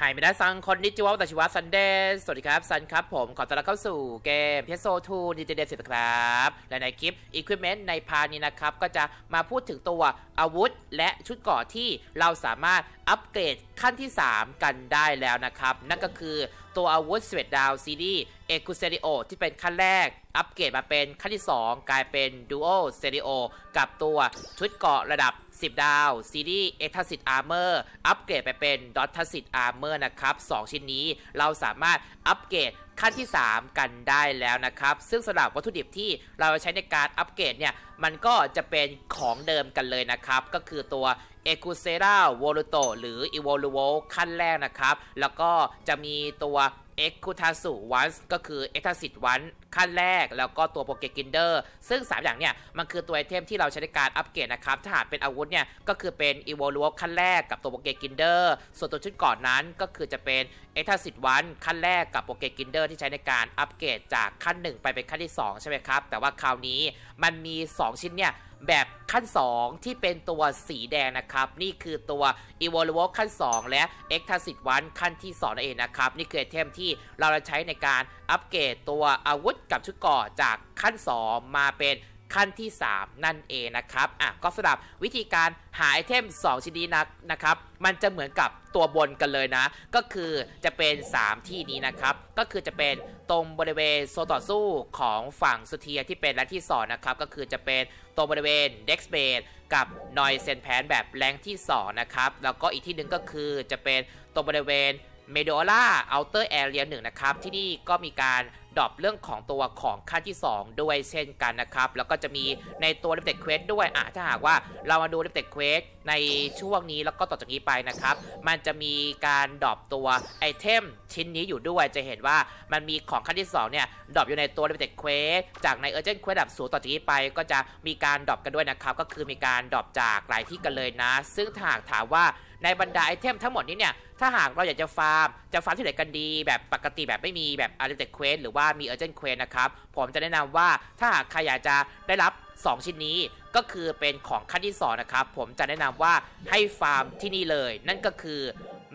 ไฮมินาซังคนนิจิวะวัตชิวะซันเดย์สวัสดีครับ ซันครับผมขอต้อนรับเข้าสู่เกมเพโซทูนิจิเดสิครับ และในคลิป Equipment ในพานี้นะครับ ก็จะมาพูดถึงตัวอาวุธและชุดเกราะที่เราสามารถอัปเกรดขั้นที่ 3 กันได้แล้วนะครับ นั่นก็คือตัวอาวุธสเวดดาวซีรีส์เอคูเซริโอที่เป็นขั้นแรก อัปเกรดมาเป็นขั้นที่ 2 กลายเป็นดูโอเซริโอกับตัวชุดเกราะระดับ 10 ดาวซีรีส์เอ็กทัสิตอาร์เมอร์อัปเกรดไปเป็นดอททัสิตอาร์เมอร์นะครับ 2 ชิ้นนี้เราสามารถอัปเกรดขั้นที่ 3 กันได้แล้วนะครับ ซึ่งสำหรับวัตถุดิบที่เราใช้ในการอัปเกรดเนี่ย มันก็จะเป็นของเดิมกันเลยนะครับ ก็คือตัวเอคูเซราโวลูโตหรืออีโวลูโวขั้นแรกนะครับ แล้วก็จะมีตัว เอ็กคูทาสุวันก็คือเอ็กทัสิตวันขั้นแรกแล้วก็ตัวโปเกกินเดอร์ซึ่ง 3 อย่างเนี่ย มันคือตัวไอเทมที่เราใช้ในการอัปเกรดนะครับ ถ้าหากเป็นอาวุธเนี่ย ก็คือเป็นอีโวลูขั้นแรกกับตัวโปเกกินเดอร์ส่วนตัวชุดก่อนนั้นก็คือจะเป็นเอ็กทัสิตวันขั้นแรกกับโปเกกินเดอร์ที่ใช้ในการอัปเกรดจากขั้น 1 ไปเป็นขั้นที่ 2 ใช่ไหมครับ แต่ว่าคราวนี้มันมี 2 ชิ้นเนี่ย แบบขั้น 2 ที่เป็นตัวสีแดงนะครับ นี่คือตัว e v o l v o ขั้น 2 และ e x t a s i t 1ขั้นที่2นั่นเองนะครับ นี่คือไอเทมที่เราจะใช้ในการอัปเกรดตัวอาวุธกับชุดก่อจากขั้น 2 มาเป็น ขั้นที่ 3 นั่นเองนะครับอะก็สำหรับวิธีการหาไอเทม 2 ชิ้นนี้นะนะครับ มันจะเหมือนกับตัวบนกันเลยนะ ก็คือจะเป็น 3 ที่นี้นะครับ ก็คือจะเป็นตรงบริเวณโซต่อสู้ของฝั่งสุเทียที่เป็นแรงที่ 2 นะครับ ก็คือจะเป็นตรงบริเวณ Dex b a s e กับ n o i เซนแพนแบบแรงที่ 2 นะครับ แล้วก็อีกที่หนึ่งก็คือจะเป็นตรงบริเวณ เมโดล่าอัลเตอร์แอเรียหนึ่งนะครับ ที่นี่ก็มีการดรอปเรื่องของตัวของขั้นที่ 2 ด้วยเช่นกันนะครับ แล้วก็จะมีในตัว l i ิ t e d Quest ด้วยอะถ้าหากว่าเรามาดู l i ิ t e d Quest ในช่วงนี้แล้วก็ต่อจากนี้ไปนะครับ มันจะมีการดรอปตัวไอเทมชิ้นนี้อยู่ด้วยจะเห็นว่ามันมีของขั้นที่ 2 เนี่ยดรอปอยู่ในตัว l i ิ t e d Quest จากใน Urgent Quest ดับสูงต่อจากนี้ไป ก็จะมีการดรอปกันด้วยนะครับ ก็คือมีการดรอปจากหลายที่กันเลยนะ ซึ่งถ้าหากถามว่าในบรรดาไอเทมทั้งหมดนี้เนี่ย ถ้าหากเราอยากจะฟาร์ม จะฟาร์มที่ไหนกันดีแบบปกติแบบไม่มีแบบอาร์เ t เควสหรือว่ามีเอเจนเควสนะครับ ผมจะแนะนำว่าถ้าหากใครอยากจะได้รับ 2 ชิ้นนี้ก็คือเป็นของขั้นที่ 2 นะครับ ผมจะแนะนำว่าให้ฟาร์มที่นี่เลย นั่นก็คือ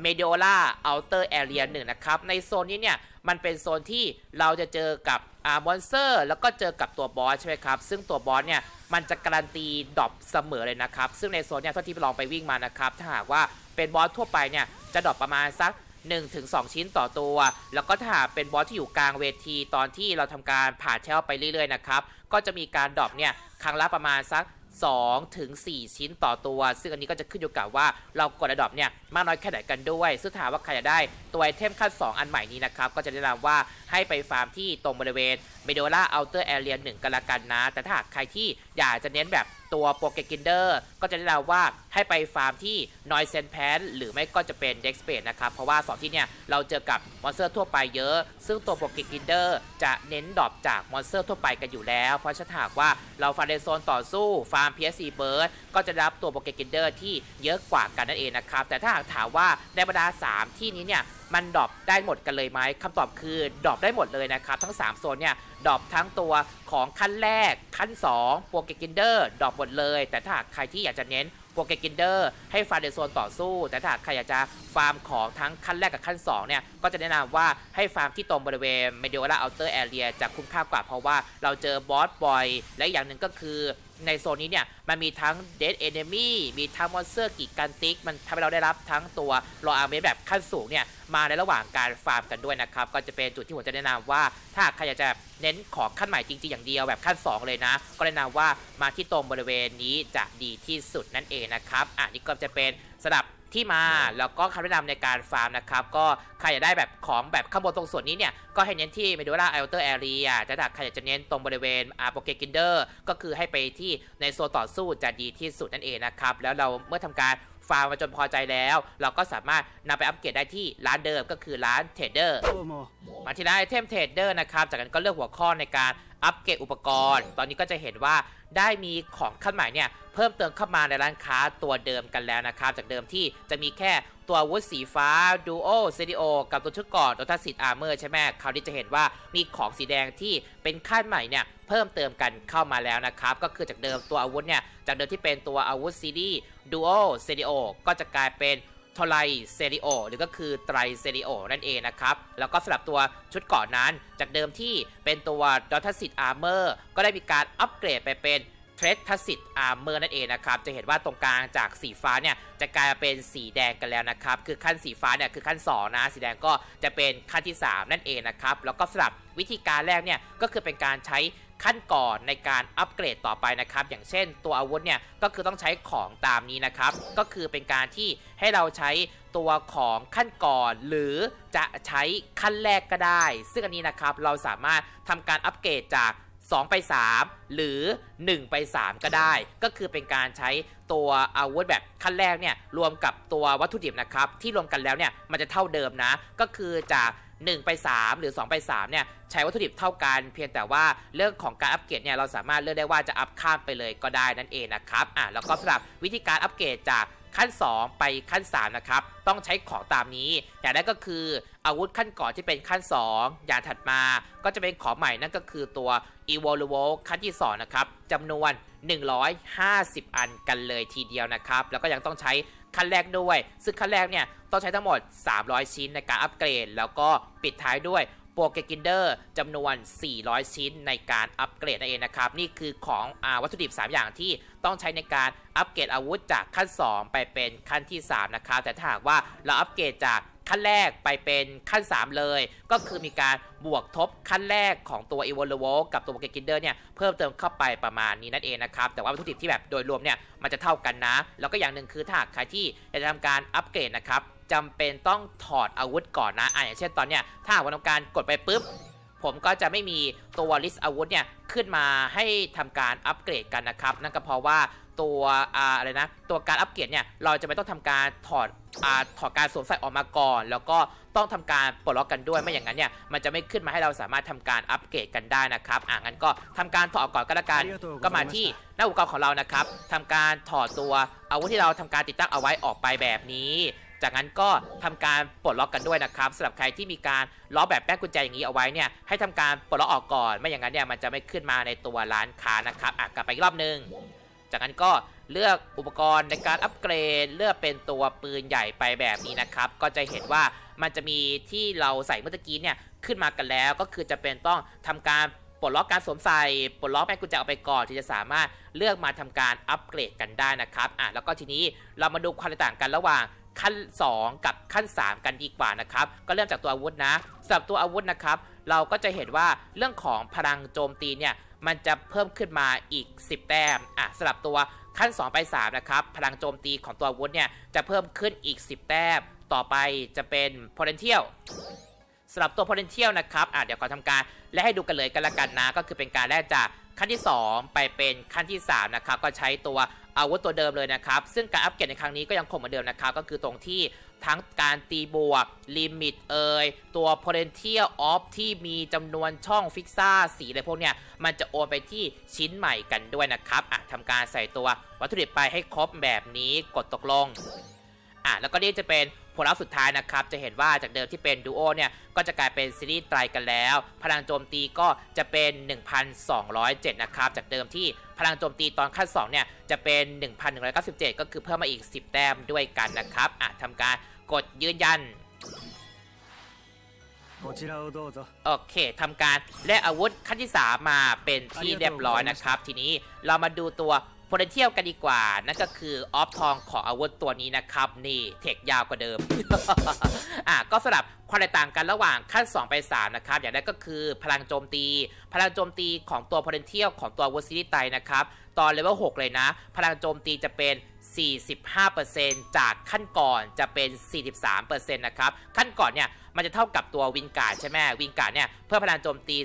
m e d o l a Outer Area 1นะครับ ในโซนนี้เนี่ย มันเป็นโซนที่เราจะเจอกับอ่ามอนสเตอร์แล้วก็เจอกับตัวบอสใช่ไหมครับ ซึ่งตัวบอสเนี่ย มันจะการันตีดรอปเสมอเลยนะครับ ซึ่งในโซนเนี่ยเท่าที่ลองไปวิ่งมานะครับ ถ้าหากว่า เป็นบอสทั่วไปเนี่ยจะดรอปประมาณสัก1-2 ชิ้นต่อตัว แล้วก็ถ้าเป็นบอสที่อยู่กลางเวทีตอนที่เราทำการผ่าเชลไปเรื่อยๆนะครับก็จะมีการดรอปเนี่ยครั้งละประมาณสัก2ถึง4ชิ้นต่อตัว ซึ่งอันนี้ก็จะขึ้นอยู่กับว่าเรากดระดับเนี่ยมากน้อยแค่ไหนกันด้วย ซึ่งถามว่าใครจะได้ตัวไอเทมขั้น 2 อันใหม่นี้นะครับ ก็จะแนะนำว่าให้ไปฟาร์มที่ตรงบริเวณเมโดล่าอัลเตอร์แอเรียหนึ่งกันละกันนะ แต่ถ้าใครที่อยากจะเน้นแบบ ตัวโปเกกินเดอร์ก็จะแนะนำว่าให้ไปฟาร์มที่นอยเซนแพนหรือไม่ก็จะเป็นเด็กสเปดนะครับ เพราะว่า2ที่เนี่ยเราเจอกับมอนสเตอร์ทั่วไปเยอะ ซึ่งตัวโปเกกินเดอร์จะเน้นดรอปจากมอนสเตอร์ทั่วไปกันอยู่แล้ว เพราะฉะนั้นหากว่าเราฟาร์มในโซนต่อสู้ฟาร์ม PSC เบิร์ดก็จะรับตัวโปเกกินเดอร์ที่เยอะกว่ากันนั่นเองนะครับแต่ถ้าหากถามว่าในบรรดา 3 ที่นี้เนี่ย มันดรอปได้หมดกันเลยไหมคำตอบคือดรอปได้หมดเลยนะครับ ทั้ง 3 โซนเนี่ยดรอปทั้งตัวของขั้นแรก ขั้น2โปเกกินเดอร์ดรอปหมดเลย แต่ถ้าใครที่อยากจะเน้นโปเกกินเดอร์ให้ฟาร์มในโซนต่อสู้ แต่ถ้าใครอยากจะฟาร์มของทั้งขั้นแรกกับขั้น2เนี่ยก็จะแนะนำว่าให้ฟาร์มที่ตรงบริเวณเมดิโอลาอัลเตอร์แอเรียจะคุ้มค่ากว่าเพราะว่าเราเจอบอสบ่อย และอย่างหนึ่งก็คือ ในโซนนี้เนี่ย มันมีทั้งเด a เอเนมี่มีทั้งมอนสเตอร์กิกันติกมันทำให้เราได้รับทั้งตัวรออาร์เมแบบขั้นสูงเนี่ย มาในระหว่างการฟาร์มกันด้วยนะครับ ก็จะเป็นจุดที่ผมจะแนะนำว่า ถ้าใครอยากจะเน้นของขั้นใหม่จริงๆ อย่างเดียวแบบขั้น 2 เลยนะ ก็แนะนำว่ามาที่ตรงบริเวณนี้จะดีที่สุดนั่นเองนะครับอะนี่ก็จะเป็นสำหรับ ที่มาแล้วก็คำแนะนำในการฟาร์มนะครับก็ใครอยากได้แบบของแบบข้างบนตรงส่วนนี้เนี่ยก็ให้เน้นที่เมดูล่าไอโอเตอร์แอเรียแต่ถ้าใครอยากจะเน้นตรงบริเวณอาโปเกกินเดอร์ก็คือให้ไปที่ในโซนต่อสู้จะดีที่สุดนั่นเองนะครับแล้วเราเมื่อทำการ ฟาร์มมาจนพอใจแล้ว เราก็สามารถนำไปอัปเกรดได้ที่ร้านเดิมก็คือร้านเทรดเดอร์มาที่ร้านไอเทมเทรดเดอร์นะครับ จากนั้นก็เลือกหัวข้อในการอัปเกรดอุปกรณ์ ตอนนี้ก็จะเห็นว่าได้มีของขั้นใหม่เนี่ยเพิ่มเติมเข้ามาในร้านค้าตัวเดิมกันแล้วนะครับ จากเดิมที่จะมีแค่ตัวอาวุธสีฟ้าดูโอเซดิโอกับตัวชุดก่อนตัวทัสิตอาร์เมอร์ใช่ไหมคราวนี้จะเห็นว่ามีของสีแดงที่เป็นขั้นใหม่เนี่ยเพิ่มเติมกันเข้ามาแล้วนะครับ ก็คือจากเดิมตัวอาวุธเนี่ย จากเดิมที่เป็นตัวอาวุธซีรีส์ดูโอเซดิโอก็จะกลายเป็นทไลเซริโอหรือก็คือไตรเซริโอนั่นเองนะครับ แล้วก็สำหรับตัวชุดเกราะนั้น จากเดิมที่เป็นตัวดอทซิตอาร์เมอร์ก็ได้มีการอัปเกรดไปเป็นเทรดทัสิตอาร์เมอร์นั่นเองนะครับ จะเห็นว่าตรงกลางจากสีฟ้าเนี่ยจะกลายเป็นสีแดงกันแล้วนะครับ คือขั้นสีฟ้าเนี่ยคือขั้น 2 นะ สีแดงก็จะเป็นขั้นที่ 3 นั่นเองนะครับ แล้วก็สำหรับวิธีการแรกเนี่ยก็คือเป็นการใช้ ขั้นก่อนในการอัปเกรดต่อไปนะครับ อย่างเช่นตัวอาวุธเนี่ยก็คือต้องใช้ของตามนี้นะครับ ก็คือเป็นการที่ให้เราใช้ตัวของขั้นก่อนหรือจะใช้ขั้นแรกก็ได้ ซึ่งอันนี้นะครับเราสามารถทำการอัปเกรดจาก 2 ไป 3 หรือ 1 ไป 3 ก็ได้ ก็คือเป็นการใช้ตัวอาวุธแบบขั้นแรกเนี่ยรวมกับตัววัตถุดิบนะครับ ที่รวมกันแล้วเนี่ยมันจะเท่าเดิมนะ ก็คือจาก 1 ไป 3 หรือ 2 ไป 3 เนี่ยใช้วัตถุดิบเท่ากัน เพียงแต่ว่าเรื่องของการอัปเกรดเนี่ยเราสามารถเลือกได้ว่าจะอัพข้ามไปเลยก็ได้นั่นเองนะครับอะแล้วก็สำหรับวิธีการอัปเกรดจาก ขั้น 2 ไปขั้น 3 นะครับ ต้องใช้ของตามนี้ อย่างแรกก็คืออาวุธขั้นก่อนที่เป็นขั้น 2 อย่างถัดมาก็จะเป็นของใหม่นั่นก็คือตัว e v o l u o ขั้นที่ 2 นะครับจำนวน 150 อันกันเลยทีเดียวนะครับ แล้วก็ยังต้องใช้ขั้นแรกด้วย ซึ่งขั้นแรกเนี่ยต้องใช้ทั้งหมด 300 ชิ้นในการอัปเกรด แล้วก็ปิดท้ายด้วย โปรเกกินเดอร์จำนวน 400 ชิ้นในการอัปเกรดนั่นเองนะครับ นี่คือของอวัตถุดิบ 3 อย่างที่ต้องใช้ในการอัปเกรดอาวุธจากขั้น 2 ไปเป็นขั้นที่ 3 นะครับ แต่ถ้าหากว่าเราอัปเกรดจากขั้นแรกไปเป็นขั้น 3 เลย ก็คือมีการบวกทบขั้นแรกของตัว e v o l u o กับตัว g e k i n d e r เนี่ย เพิ่มเติมเข้าไปประมาณนี้นั่นเองนะครับ แต่ว่าวัตถุดิบที่แบบโดยรวมเนี่ย มันจะเท่ากันนะ แล้วก็อย่างหนึ่งคือถ้าใครที่อยากจะทำการอัปเกรดนะครับ จำเป็นต้องถอดอาวุธก่อนนะอะอย่างเช่นตอนเนี้ยถ้าว่าต้องการกดไปปุ๊บ ผมก็จะไม่มีตัวลิสต์อาวุธเนี่ยขึ้นมาให้ทำการอัปเกรดกันนะครับ นั่นก็เพราะว่าตัวอ่าอะไรนะ ตัวการอัปเกรดเนี่ยเราจะไม่ต้องทำการถอดอ่าถอดการสวมใส่ออกมาก่อน แล้วก็ต้องทำการปลดล็อกกันด้วยไม่อย่างนั้นเนี่ยมันจะไม่ขึ้นมาให้เราสามารถทำการอัปเกรดกันได้นะครับอะงั้นก็ทำการถอดออกก่อนก็แล้วกันก็มาที่หน้าอุปกรณ์ของเรานะครับทำการถอดตัวอาวุธที่เราทำการติดตั้งเอาไว้ออกไปแบบนี้ จากนั้นก็ทำการปลดล็อกกันด้วยนะครับสำหรับใครที่มีการล็อกแบบแป้งกุญแจอย่างนี้เอาไว้เนี่ยให้ทำการปลดล็อกออกก่อน ไม่อย่างนั้นเนี่ยมันจะไม่ขึ้นมาในตัวร้านค้านะครับอะกลับไปอีกรอบหนึง จากนั้นก็เลือกอุปกรณ์ในการอัปเกรดเลือกเป็นตัวปืนใหญ่ไปแบบนี้นะครับ ก็จะเห็นว่ามันจะมีที่เราใส่เมื่อกี้เนี่ยขึ้นมากันแล้วก็คือจะเป็นต้องทำการปลดล็อกการสวมใส่ปลดล็อกแป้งกุญแจออกไปก่อนที่จะสามารถเลือกมาทำการอัปเกรดกันได้นะครับอะแล้วก็ทีนี้เรามาดูความแตกต่างกันระหว่าง ขั้น 2 กับขั้น 3 กันดีกว่านะครับ ก็เริ่มจากตัวอาวุธนะสำหรับตัวอาวุธนะครับ เราก็จะเห็นว่าเรื่องของพลังโจมตีเนี่ยมันจะเพิ่มขึ้นมาอีก 10 แต้มอะสำหรับตัวขั้น 2 ไป 3 นะครับ พลังโจมตีของตัวอาวุธเนี่ยจะเพิ่มขึ้นอีก 10 แต้ม ต่อไปจะเป็น potential สำหรับตัว potential นะครับอะเดี๋ยวขอทำการและให้ดูกันเลยกันละกันนะ ก็คือเป็นการแลกจากขั้นที่ 2 ไปเป็นขั้นที่ 3 นะครับ ก็ใช้ตัว อาวุธตัวเดิมเลยนะครับ ซึ่งการอัปเกรดในครั้งนี้ก็ยังคงเหมือนเดิมนะครับ ก็คือตรงที่ทั้งการตีบวกลิมิตเอยตัว potential off ที่มีจำนวนช่องฟิกซ่าสีอะไรพวกเนี้ย มันจะโอนไปที่ชิ้นใหม่กันด้วยนะครับอะทำการใส่ตัววัตถุดิบไปให้ครบแบบนี้กดตกลงอะแล้วก็นี่จะเป็น ผลลัพธ์สุดท้ายนะครับ จะเห็นว่าจากเดิมที่เป็นดูโอเนี่ย ก็จะกลายเป็นซีรีส์ไตรกันแล้ว พลังโจมตีก็จะเป็น 1,207 นะครับ จากเดิมที่พลังโจมตีตอนขั้น2เนี่ยจะเป็น 1,197 ก็คือเพิ่มมาอีก 10 แต้มด้วยกันนะครับอะทำการกดยืนยันโอเคทำการและอาวุธขั้นที่ 3 มาเป็นที่เรียบร้อยนะครับ ทีนี้เรามาดูตัว potential กันดีกว่า นั่นก็คือออฟทองของอาวุธตัวนี้นะครับ นี่เทคยาวกว่าเดิม อะก็สลับความแตกต่างกันระหว่างขั้น 2 ไป 3 นะครับ อย่างแรกก็คือพลังโจมตี พลังโจมตีของตัวโพเทนเชียลของตัวอาวุธซีรีส์ไตนะครับ ตอนเลเวล6เลยนะ พลังโจมตีจะเป็น 45%จากขั้นก่อนจะเป็น 43%นะครับ ขั้นก่อนเนี่ยมันจะเท่ากับตัววินการ์ดใช่ไหมวินการ์ดเนี่ยเพิ่มพลังโจมตี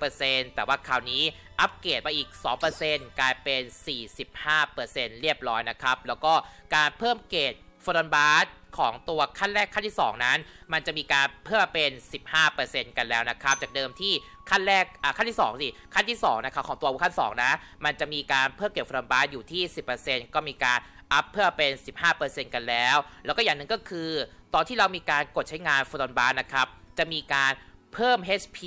43%แต่ว่าคราวนี้อัปเกรดมาอีก 2%กลายเป็น 45%เรียบร้อยนะครับ แล้วก็การเพิ่มเกรดฟอร์ดอนบาร์ ของตัวขั้นแรกขั้นที่ 2 นั้น มันจะมีการเพิ่มเป็น 15%กันแล้วนะครับ จากเดิมที่ขั้นแรกอะขั้นที่2สิขั้นที่2นะครับของตัวขั้น2นะมันจะมีการเพิ่มเกรดฟอร์ดอนบาร์อยู่ที่ 10%ก็มีการอัพเพื่อเป็น 15%กันแล้ว แล้วก็อย่างหนึ่งก็คือ ตอนที่เรามีการกดใช้งานฟอร์ดอนบาร์นะครับจะมีการเพิ่ม HP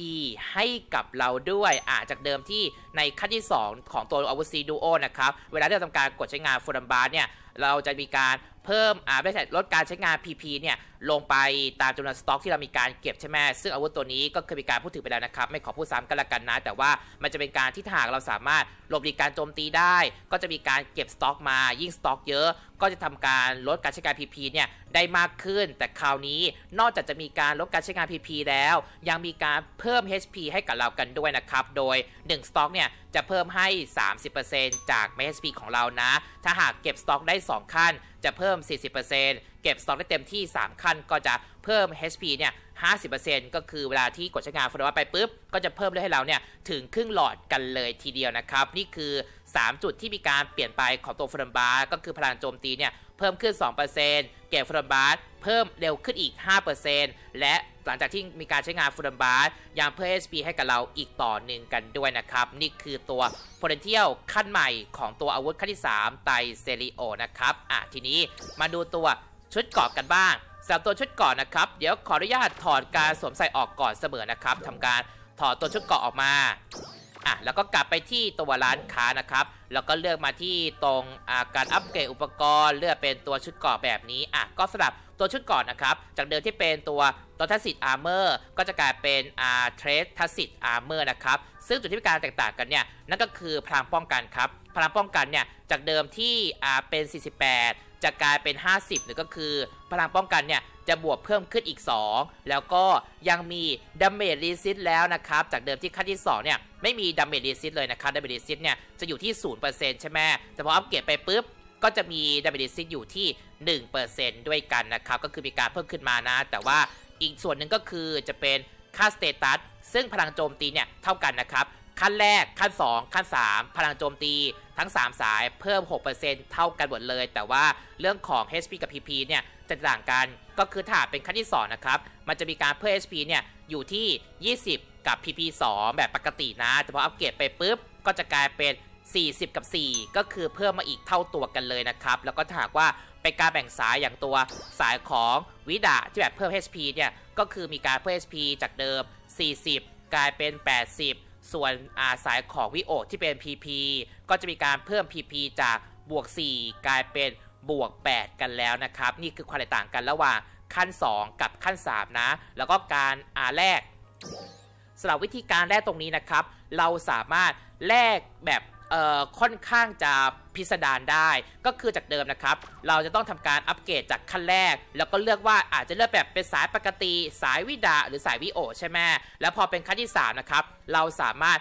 ให้กับเราด้วยอ่าจากเดิมที่ในขั้นที่ 2 ของตัว o v e r s e a Duo นะครับ เวลาที่เราทำการกดใช้งานฟอร์ดอนบาร์เนี่ย เราจะมีการ เพิ่มอ่าไม่ใช่ลดการใช้งาน PP เนี่ยลงไปตามจำนวนสต็อกที่เรามีการเก็บใช่ไหมซึ่งอาวุธตัวนี้ก็เคยมีการพูดถึงไปแล้วนะครับ ไม่ขอพูดซ้ำกันละกันนะ แต่ว่ามันจะเป็นการที่ถ้าหากเราสามารถหลบหลีกการโจมตีได้ ก็จะมีการเก็บสต็อกมา ยิ่งสต็อกเยอะ ก็จะทำการลดการใช้งาน PP เนี่ยได้มากขึ้น แต่คราวนี้นอกจากจะมีการลดการใช้งาน PP แล้ว ยังมีการเพิ่ม HP ให้กับเรากันด้วยนะครับ โดย1สต็อกเนี่ยจะเพิ่มให้ 30%จาก HP ของเรานะ ถ้าหากเก็บสต็อกได้ 2 ขั้น จะเพิ่ม 40%เก็บสต็อกได้เต็มที่ 3 ขั้นก็จะเพิ่ม HP เนี่ย 50%ก็คือเวลาที่กดใช้งานฟลอไปปุ๊บ ก็จะเพิ่มเลยให้เราเนี่ย ถึงครึ่งหลอดกันเลยทีเดียวนะครับ นี่คือ 3 จุดที่มีการเปลี่ยนไปของตัวฟลอมบาร์ก็คือพลังโจมตีเนี่ย เพิ่มขึ้น 2% เก็บฟลอมบาร์เพิ่มเร็วขึ้นอีก 5%และหลังจากที่มีการใช้งานฟลอมบาร์ยังเพิ่ม HP ให้กับเราอีกต่อหนึ่งกันด้วยนะครับ นี่คือตัว potential ขั้นใหม่ของตัวอาวุธขั้นที่ 3 ไตเซริโอนะครับอะทีนี้มาดูตัวชุดเกราะกันบ้างสำหรับตัวชุดเกราะนะครับ เดี๋ยวขออนุญาตถอดการสวมใส่ออกก่อนเสมอนะครับทำการถอดตัวชุดเกราะออกมา อะแล้วก็กลับไปที่ตัวร้านค้านะครับแล้วก็เลือกมาที่ตรงาการอัปเกรดอุปกรณ์เลือกเป็นตัวชุดเกราะแบบนี้อะก็สลับตัวชุดเกราะนะครับจากเดิมที่เป็นตัวตัวทัสสิตอาร์เมอร์ก็จะกลายเป็นอ่าเทรสทัสสิตอาร์เมอร์นะครับซึ่งจุดที่มีการแตกต่างกันเนี่ยนั่นก็คือพลังป้องกันครับพลังป้องกันเนี่ยจากเดิมที่อ่าเป็น 48 จะกลายเป็น 50หรือก็คือพลังป้องกันเนี่ยจะบวกเพิ่มขึ้นอีก 2 แล้วก็ยังมีดาเมจรีซิตแล้วนะครับ จากเดิมที่ขั้นที่2เนี่ยไม่มีดาเมจรีซิตเลยนะครับดาเมจรีซิตเนี่ยจะอยู่ที่ 0%ใช่ไหมแต่พออัปเกรดไปปุ๊บก็จะมีดาเมจรีซิตอยู่ที่ 1%ด้วยกันนะครับ ก็คือมีการเพิ่มขึ้นมานะ แต่ว่าอีกส่วนหนึ่งก็คือจะเป็นค่าสเตตัสซึ่งพลังโจมตีเนี่ยเท่ากันนะครับ ขั้นแรกขั้น 2 ขั้น 3 พลังโจมตีทั้ง 3 สายเพิ่ม 6%เท่ากันหมดเลย แต่ว่าเรื่องของ HP กับ PP เนี่ยจะต่างกันก็คือถ้าเป็นขั้นที่ 2 นะครับ มันจะมีการเพิ่ม HP เนี่ยอยู่ที่ 20 กับ PP 2 แบบปกตินะ แต่พออัปเกรดไปปุ๊บ ก็จะกลายเป็น 40 กับ 4 ก็คือเพิ่มมาอีกเท่าตัวกันเลยนะครับ แล้วก็ถ้าหากว่าเป็นการแบ่งสายอย่างตัวสายของวิดาที่แบบเพิ่ม HP เนี่ยก็คือมีการเพิ่ม HP จากเดิม 40 กลายเป็น 80 ส่วนอาสายของวิโอที่เป็น PP ก็จะมีการเพิ่ม PP จากบวก 4 กลายเป็นบวก 8 กันแล้วนะครับ นี่คือความแตกต่างกันระหว่างขั้น 2 กับขั้น 3 นะ แล้วก็การอาแลกสำหรับวิธีการแลกตรงนี้นะครับ เราสามารถแลกแบบ ค่อนข้างจะพิสดารได้ ก็คือจากเดิมนะครับ เราจะต้องทำการอัปเกรดจากขั้นแรก แล้วก็เลือกว่าอาจจะเลือกแบบเป็นสายปกติ สายวิดาหรือสายวิโอใช่ไหมแล้วพอเป็นขั้นที่3นะครับเราสามารถ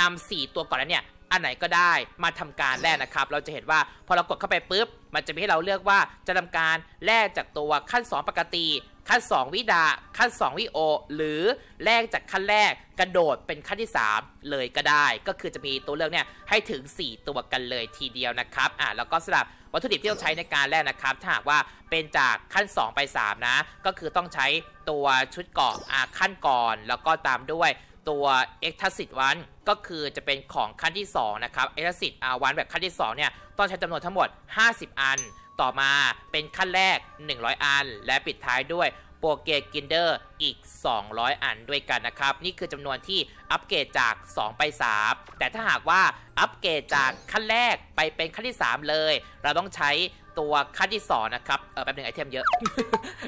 นำ4ตัวก่อนนั้นเนี่ยอันไหนก็ได้มาทำการแลกนะครับ เราจะเห็นว่าพอเรากดเข้าไปปุ๊บ มันจะมีให้เราเลือกว่าจะทำการแลกจากตัวขั้น 2 ปกติ ขั้น 2 วิดา ขั้น 2 วิโอ หรือแลกจากขั้นแรกกระโดดเป็นขั้นที่ 3 เลยก็ได้ ก็คือจะมีตัวเลือกเนี่ยให้ถึง 4 ตัวกันเลยทีเดียวนะครับอะแล้วก็สำหรับวัตถุดิบที่ต้องใช้ในการแลกนะครับ ถ้าหากว่าเป็นจากขั้น 2 ไป 3 นะ ก็คือต้องใช้ตัวชุดเกาะอะขั้นก่อน แล้วก็ตามด้วย ตัวเอ็กทัสิตวันก็คือจะเป็นของขั้นที่ 2 นะครับเอ็กทัสิตอาวันแบบขั้นที่ 2 เนี่ย ต้องใช้จำนวนทั้งหมด 50 อัน ต่อมาเป็นขั้นแรก 100 อัน และปิดท้ายด้วยโปรเกตกินเดอร์อีก 200 อันด้วยกันนะครับ นี่คือจำนวนที่อัปเกรดจาก 2 ไป 3 แต่ถ้าหากว่าอัปเกรดจากขั้นแรกไปเป็นขั้นที่ 3 เลย เราต้องใช้ ตัวขั้นที่2นะครับเออแป๊บหนึงไอเทมเยอะ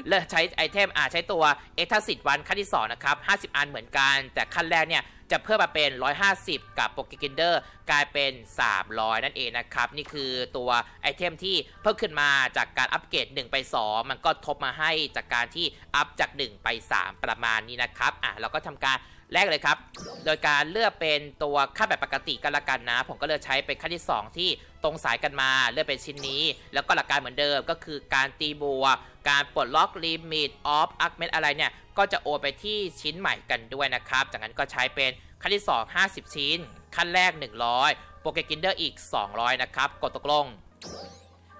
เลือกใช้ไอเทมอ่าใช้ตัวเอทัสิตวันขั้นที่2นะครับ50อันเหมือนกัน แต่ขั้นแรกเนี่ยจะเพิ่มมาเป็น 150 กับโปเกกินเดอร์กลายเป็น 300 นั่นเองนะครับ นี่คือตัวไอเทมที่เพิ่มขึ้นมาจากการอัปเกรด1 ไป 2 มันก็ทบมาให้จากการที่อัพจาก 1 ไป 3 ประมาณนี้นะครับอะเราก็ทำการ แรกเลยครับ โดยการเลือกเป็นตัวค่าแบบปกติกันละกันนะ ผมก็เลือกใช้เป็นขั้นที่ 2 ที่ตรงสายกันมาเลือกเป็นชิ้นนี้ แล้วก็หลักการเหมือนเดิมก็คือการตีบัว การปลดล็อกลิมิตออฟอักเมนอะไรเนี่ย ก็จะโอนไปที่ชิ้นใหม่กันด้วยนะครับ จากนั้นก็ใช้เป็นขั้นที่ 2 50 ชิ้น ขั้นแรก 100โปรเกกินเดอร์อีก 200 นะครับ กดตกลง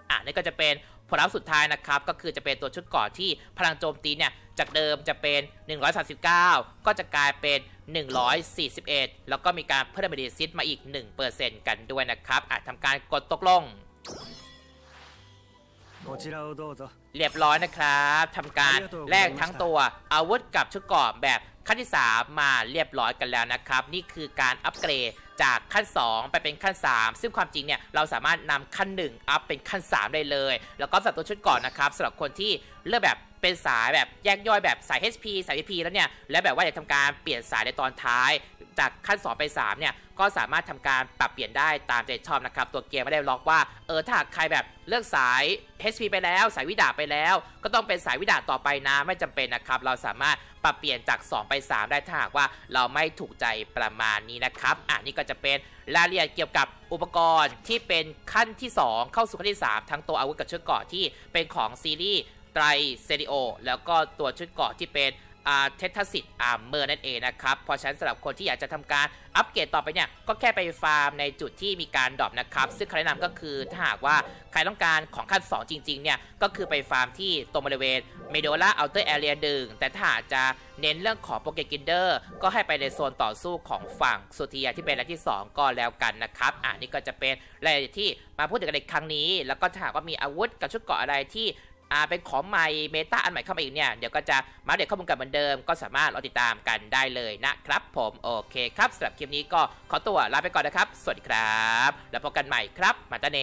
อะนี่ก็จะเป็น ผลลัพธ์สุดท้ายนะครับ ก็คือจะเป็นตัวชุดเก่อที่พลังโจมตีเนี่ย จากเดิมจะเป็น 139 ก็จะกลายเป็น 141 แล้วก็มีการเพิ่มเมดิซิตมาอีก 1%กันด้วยนะครับอาจทำการกดตกลง こちらをどうぞ เรียบร้อยนะครับทำการแลกทั้งตัวอาวุธกับชุดเกราะแบบขั้นที่ 3 มาเรียบร้อยกันแล้วนะครับ นี่คือการอัปเกรดจากขั้น 2 ไปเป็นขั้น 3 ซึ่งความจริงเนี่ยเราสามารถนำขั้น 1 อัพเป็นขั้น 3 ได้เลย แล้วก็สำหรับตัวชุดก่อนนะครับสำหรับคนที่เลือกแบบเป็นสายแบบแยกย่อยแบบสาย HP สาย VP แล้วเนี่ย และแบบว่าอยากทำการเปลี่ยนสายในตอนท้าย จากขั้น 2 ไป 3 เนี่ย ก็สามารถทำการปรับเปลี่ยนได้ตามใจชอบนะครับ ตัวเกมไม่ได้ล็อกว่า เออถ้าหากใครแบบเลือกสาย HP ไปแล้ว สายวิดาไปแล้ว ก็ต้องเป็นสายวิดาต่อไปนะไม่จำเป็นนะครับ เราสามารถปรับเปลี่ยนจาก 2 ไป 3 ได้ถ้าหากว่าเราไม่ถูกใจประมาณนี้นะครับอะนี่ก็จะเป็นรายละเอียดเกี่ยวกับอุปกรณ์ที่เป็นขั้นที่ 2 เข้าสู่ขั้นที่ 3 ทั้งตัวอาวุธกับชุดเกราะที่เป็นของซีรีส์ไตรเซริโอแล้วก็ตัวชุดเกราะที่เป็น เทสสิตอาร์เมอร์นั่นเองนะครับ เพราะฉะนั้นสำหรับคนที่อยากจะทำการอัปเกรดต่อไปเนี่ย ก็แค่ไปฟาร์มในจุดที่มีการดรอปนะครับ ซึ่งคำแนะนำก็คือถ้าหากว่าใครต้องการของขั้น 2 จริง ๆ เนี่ย ก็คือไปฟาร์มที่ตรงบริเวณเมโดล่าอัลเตอร์แอเรียดึงแต่ถ้าจะเน้นเรื่องของโปเกกินเดอร์ก็ให้ไปในโซนต่อสู้ของฝั่งสุติยาที่เป็นรายที่ 2 ก็แล้วกันนะครับ อ่านี่ก็จะเป็นรายละเอียดที่มาพูดถึงกันในครั้งนี้ แล้วก็ถ้าหากว่ามีอาวุธกับชุดเกราะอะไรที่ อ่าเป็นของใหม่เมตาอันใหม่เข้ามาอีกเนี่ย เดี๋ยวก็จะมาเด็ดข้อมูลกันเหมือนเดิม ก็สามารถรอติดตามกันได้เลยนะครับผมโอเคครับสำหรับคลิปนี้ก็ขอตัวลาไปก่อนนะครับ สวัสดีครับ แล้วพบกันใหม่ครับมาตาเน